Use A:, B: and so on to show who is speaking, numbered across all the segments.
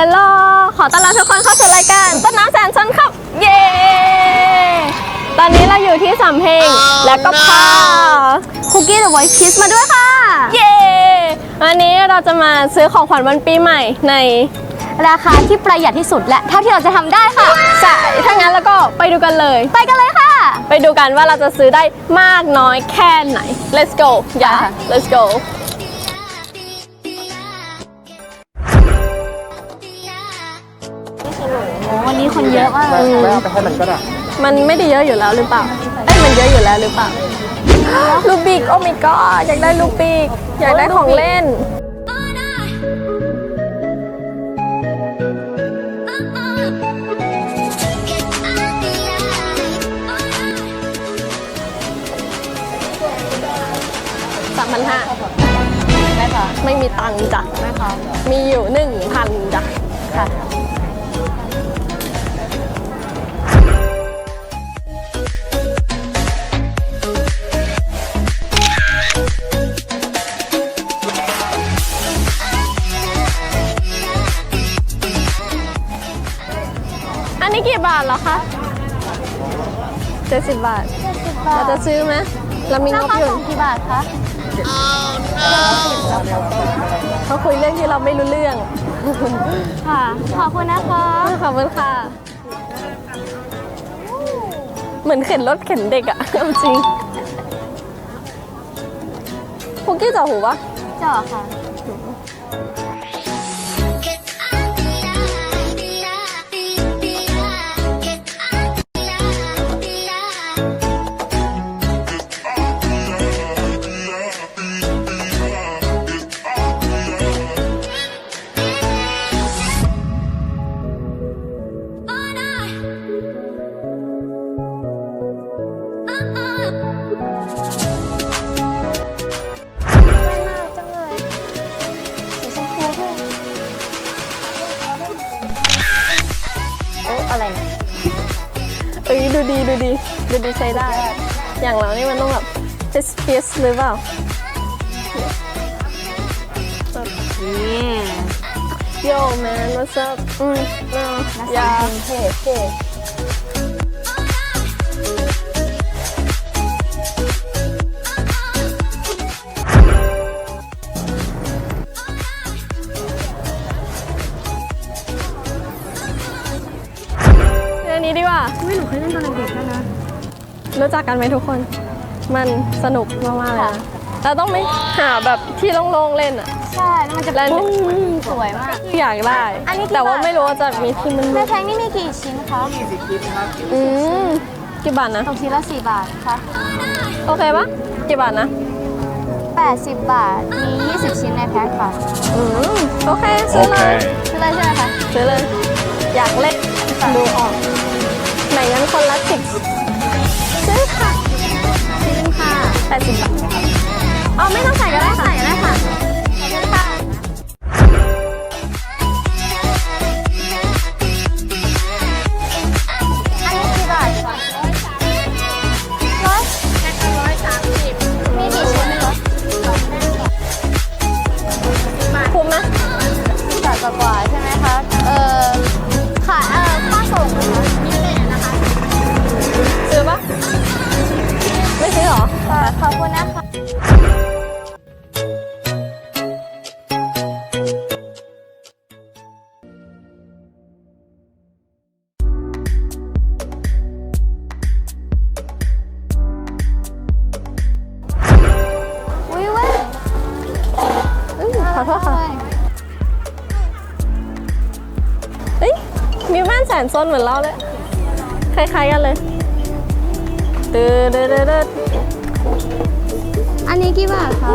A: ฮลโลขอต้อนรับทุกคนเข้าสู่รายการต้นน้ำแสนชนครับ เย้ ตอนนี้เราอยู่ที่สำเพ็งและก็พาคุกกี้เดอะไวท์คิสมาด้วยค่ะ เย้ วันนี้เราจะมาซื้อของขวัญวันปีใหม่ใน
B: ราคาที่ประหยัดที่สุดและเท่าที่เราจะทำได้ค่ะ
A: ใช่ถ้างั้นแล้วก็ไปดูกันเลย
B: ไปกันเลยค่ะ
A: ไปดูกันว่าเราจะซื้อได้มากน้อยแค่ไหน let's go อย่า let's go
B: นนี้คนเยอะมาก
C: ไม่ไม่เอาไปให้มันก็ได้
A: มันไม่ได้เยอะอยู่แล้วหรือเปล่าเอ้ยมันเยอะอยู่แล้วหรือเปล่า ลูกบิกโอ้ my god อยากได้ลูกบิกอยากได้ของเล่น สามพันห้า
B: ได้ค่ะ
A: ไม่มีตังค์จ้ะ
B: ได้ค่ะ
A: มีอยู่หนึ่งพันจ้ะ
B: ค่ะา
A: ทเหรอคะเจ็ดสิบบาทเราจะซื้อไหมเรามีง
B: รา
A: บ
B: คา
A: อยู่
B: ส่งกี่บาทคะ
A: เขาคุยเรื่องที่เราไม่รู้เรื่อง
B: ค่ะ ขอบคุณนะคะ
A: ขอบคุณค่ะ เหมือนเข็นรถเข็นเด็กอะ เอาจริงพุกกี้จ่อหูปะ
B: เจาะค่ะ
A: ดูดีดูดีดูดีใช้ได้ อย่างเรานี่มันต้องแบบเฟสเฟสหรือเปล่า
B: นี่
A: Yo man what's up อืม no อย่า
B: เท่เท่ ไม่หนูเคยเล่นตอนเด็กๆนะ
A: รู้จักกันไหมทุกคน มันสนุกมากๆเลยนะเราต้องไม่หาแบบที่โล่งๆเล่นอะ
B: ใช่ แล้วมันจะ
A: แล้ว
B: ปุ้งสวยมาก
A: อยากได้
B: อันนี้กี่
A: แต่ว่า
B: บาท
A: ไม่รู้ว่าจะมีที่มัน
B: ในแพงนี่มีกี่ชิ้นคะ
C: 20ชิ้นครับ
A: อืมกี่บาทนะ
B: ตกชิ้นละ4บาทค่ะ
A: โอเคปะกี่บาทนะ
B: 80 บาท มี 20 ชิ้นในแพ็คค่ะ
A: อืมโอเคซื้อเลย
B: ซื้อเลยใช่ไหมคะ
A: ซื้อเลย อยากเล่นดูออก ค่ะแแว่นแสนซนเหมือนเราเลย คล้ายๆกันเลยตืดเดดเดด
B: อันนี้กี่บาทคะ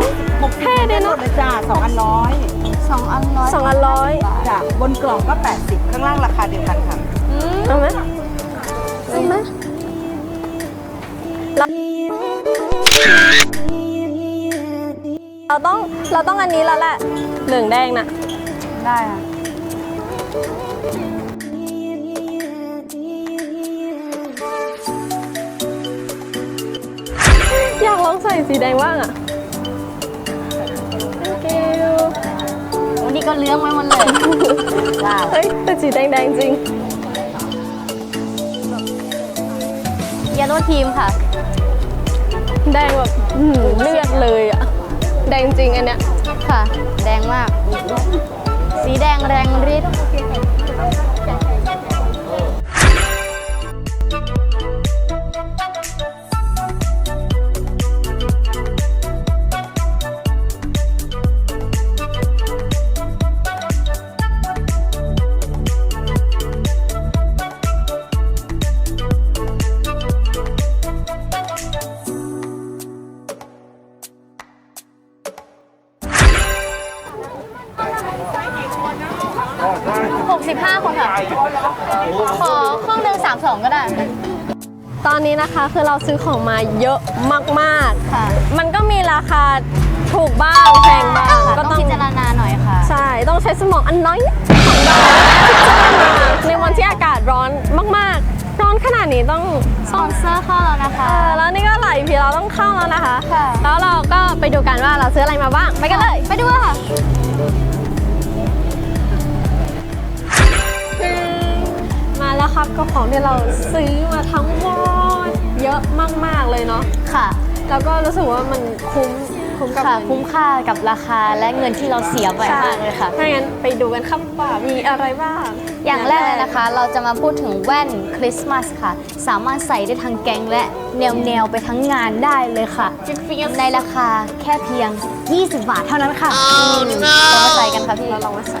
A: เท่ดีเนาะ
C: เลยจ้าสองอันร้อย
B: สองอันร้อย
A: สองอันร้อย
C: จ้ะบนกล่องก็ 80 ข้างล่างราคาเดียวกันค่ะ
B: อืม
A: เอาไหมเอาไหมเราเราต้องเราต้องอันนี้แล้วแหละเหลืองแดงน่ะ
B: ได้ค่ะ
A: ยากลองใส่สีแดงบ้างอะ thank you
B: โอ้นี่ก็เลื้องไว้หมดเลยว้าว
A: เฮ้ยแต่สีแดงๆจริง
B: เยลโล่ทีมค่ะ
A: แดงแบบอื้อหือเลือดเลยอะแดงจริงอันเนี้ย
B: ค่ะ แดงมาก สีแดงแรงฤทธิ์ คนค่ะ ขอเครื่องหนึ่ง32ก็ได้
A: ตอนนี้นะคะคือเราซื้อของมาเยอะมาก
B: ค่ะ
A: ๆมันก็มีราคาถูกบ้างแพงบ้าง
B: ค่ะ
A: ก็
B: ต้อง
A: ต้อง
B: พิจารณาหน่อยค่ะ
A: ใช่ต้องใช้สมองอันน้อยนิดของเราพิจารณาในวันที่อากาศร้อนมากๆ ร้อนขนาดนี้ต้อง
B: สปอนเซอร์เข้าแล้วนะคะ
A: เออแล้วนี่ก็หลายพีเราต้องเข้าแล้วนะคะ
B: ค่ะ
A: แล้วเราก็ไปดูกันว่าเราซื้ออะไรมาบ้างไปกันเลย
B: ไปดูเลยค่ะ
A: มาแล้วครับก็ของที่เราซื้อมาทั้งหมดเยอะมาก ๆ เลยเนาะ
B: ค่ะ
A: แล้วก็รู้สึกว่ามันคุ้มคุ้มกับ
B: ค่ะ
A: เงิน
B: คุ้มค่ากับราคาและเงินที่เราเสียไปมากเลยค่ะ
A: ถ้างั้นไปดูกันครับว่ามีอะไรบ้าง
B: อย่างแรกเลยนะคะ เราจะมาพูดถึงแว่นคริสต์มาสค่ะ สามารถใส่ได้ทั้งแก๊งและแนวแนวๆไปทั้งงานได้เลยค่ะในราคาแค่เพียง 20 บาทเท่านั้นค่ะเรามาใส่กันค่ะพี่
A: เราลองมาใส่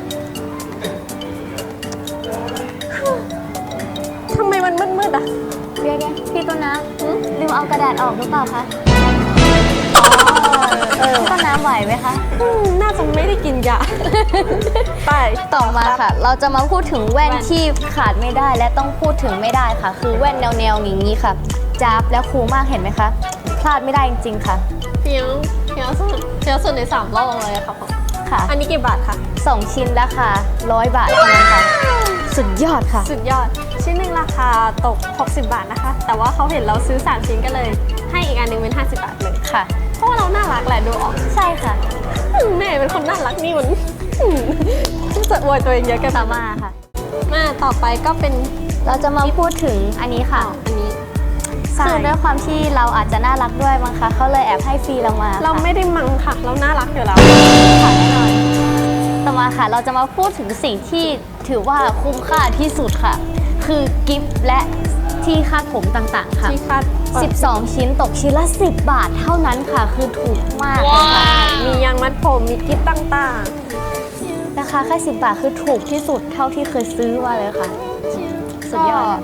A: มมันมืดๆอะ
B: เรียกไงพี่ต้นน้ำลืมเอากระดาษออกหรือเปล่าคะเออพี่ต้นน้ำไหวไหมคะ
A: อืมน่าจะไม่ได้กินยา ไป
B: ต่อมาค่ะ เราจะมาพูดถึงแว่น
A: แว่น
B: ที่ขาดไม่ได้และต้องพูดถึงไม่ได้ค่ะ คือแว่นแนวแนวๆอย่างนี้ค่ะจับและคูลมากเห็นไหมคะ พลาดไม่ได้จริง ๆ ค่ะ
A: เพียวเพียวสุดเพียวสุดในสามรอบเลยอะครับผม
B: ค่ะ
A: อันนี้กี่บาทคะ
B: สองชิ้นราคา100 บาทเท่านั้นค่ะ สุดยอดค่ะ
A: สุดยอด ชิ้นหนึ่งราคาตก 60 บาทนะคะ แต่ว่าเขาเห็นเราซื้อ 3 ชิ้นก็เลย ให้อีกอันหนึงเป็น 50 บาทเลย
B: ค่ะ
A: เพราะว่าเราน่ารักแหละดูออก
B: ใช่ค่ะ
A: อืมแม่เป็นคนน่ารักนี่มันอืมจะอวยตัวเองเยอะเกัน
B: ต่อมาค่ะ
A: มาต่อไปก็เป็น
B: เราจะมาพูดถึงอันนี้ค่ะ
A: อันนี้
B: คือด้วยความที่เราอาจจะน่ารักด้วยมั้งคะเขาเลยแอบให้ฟรีเรามา
A: เรา
B: ค่ะ
A: ไม่ได้มังค่ะ เราน่ารักอยู่แล้ว
B: ค่ะแน่นอนต่อมาค่ะ เราจะมาพูดถึงสิ่งที่ ถือว่าคุ้มค่าที่สุดค่ะ คือกิฟต์และที่คาดผมต่างๆค่ะ
A: ที่คาด
B: 12 ชิ้นตกชิ้นละ 10 บาทเท่านั้นค่ะ คือถูกมากเลยค่ะ
A: มียางมัดผมมีกิ๊บต่าง
B: ราคาแค่10 บาทคือถูกที่สุดเท่าที่เคยซื้อมาเลยค่ะ
A: ๆ
B: สุดยอด
A: ก็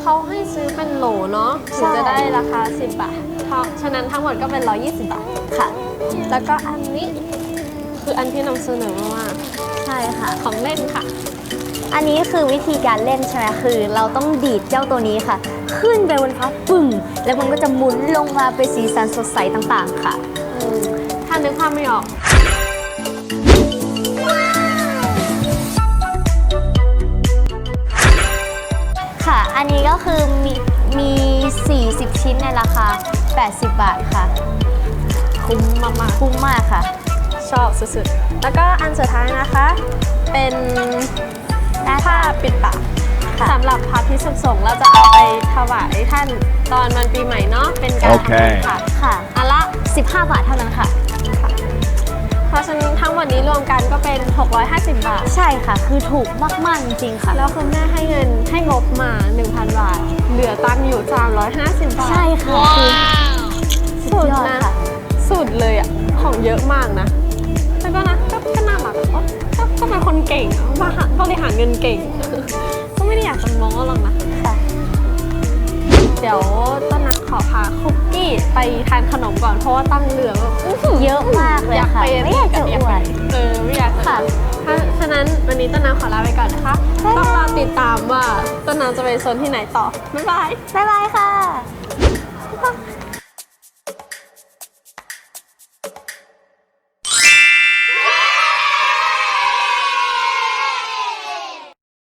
A: เขาให้ซื้อเป็นโหลเนาะ
B: ใช่
A: ถึงจะได้ราคา 10 บาทเพราะฉะนั้นทั้งหมดก็เป็น 120 บาท
B: ค่ะ
A: แล้วก็อันนี้คืออันที่นำเสนอมา
B: ใช่ค่ะ
A: ของเล่นค่ะ
B: อันนี้คือวิธีการเล่นใช่ไหมคือ เราต้องดีดเจ้าตัวนี้ค่ะ ขึ้นไปบนฟ้าปึ่งแล้วมันก็จะหมุนลงมาเป็นสีสันสดใสต่างๆ ค่ะ
A: อืมถ้านึกภาพไม่ออก
B: ค่ะ อันนี้ก็คือมีมี 40 ชิ้นในราคา 80 บาทค่ะ
A: คุ้มมาก
B: คุ้มมากค่ะ
A: ๆชอบสุดๆ แล้วก็อันสุดท้ายนะคะ เป็น
B: หน้า
A: ผ้า
B: ตา
A: ปิดปาก
B: ค่ะ
A: สำหรับพระพิสุสงฆ์เราจะเอาไปถวายท่านตอนวันปีใหม่เนาะเป็นการ
D: โอเค
A: ทำบุญค่ะ
B: ค่ะ
A: อันละ
B: 15 บาทเท่านั้นค่ะ
A: เพราะฉะนั้นทั้งหมดนี้รวมกันก็เป็น 650 บาท
B: ใช่ค่ะ คือถูกมากๆจริงๆค่ะ
A: แล้วคุณแม่ให้เงินให้งบมา 1,000 บาท เหลือตังค์อยู่ 350 บาท
B: ใช่ค่ะคือสุ
A: สุ
B: ด
A: ด
B: ยอด
A: นะ
B: ค่ะ
A: สุดเลยอะของเยอะมากนะแล้วก็นะ ก็ก็น่ารักอะก็ก็ก็เป็นคนเก่งอะบริหารบริหารเงินเก่ง ก็ไม่ได้อยากจะโม้หรอกนะ
B: ค่ะ
A: เดี๋ยวต้นนักขอพาคุกกี้ไปทานขนมก่อนเพราะว่าตั้งเหลือแบบอื้อหื
B: เยอะมากเลย
A: อยาก
B: ค่ะ
A: ไป
B: ไม่อยากจะอวด
A: เออไม่อยากจ
B: ค่ะ
A: ถ้าฉะนั้นวันนี้ต้นน้ำขอลาไปก่อนนะคะ
B: บ๊ายบาย
A: ต้องรอติดตามว่าต้นน้ำจะไปโซนที่ไหนต่อ บ๊ายบาย
B: บ๊ายบายค่ะ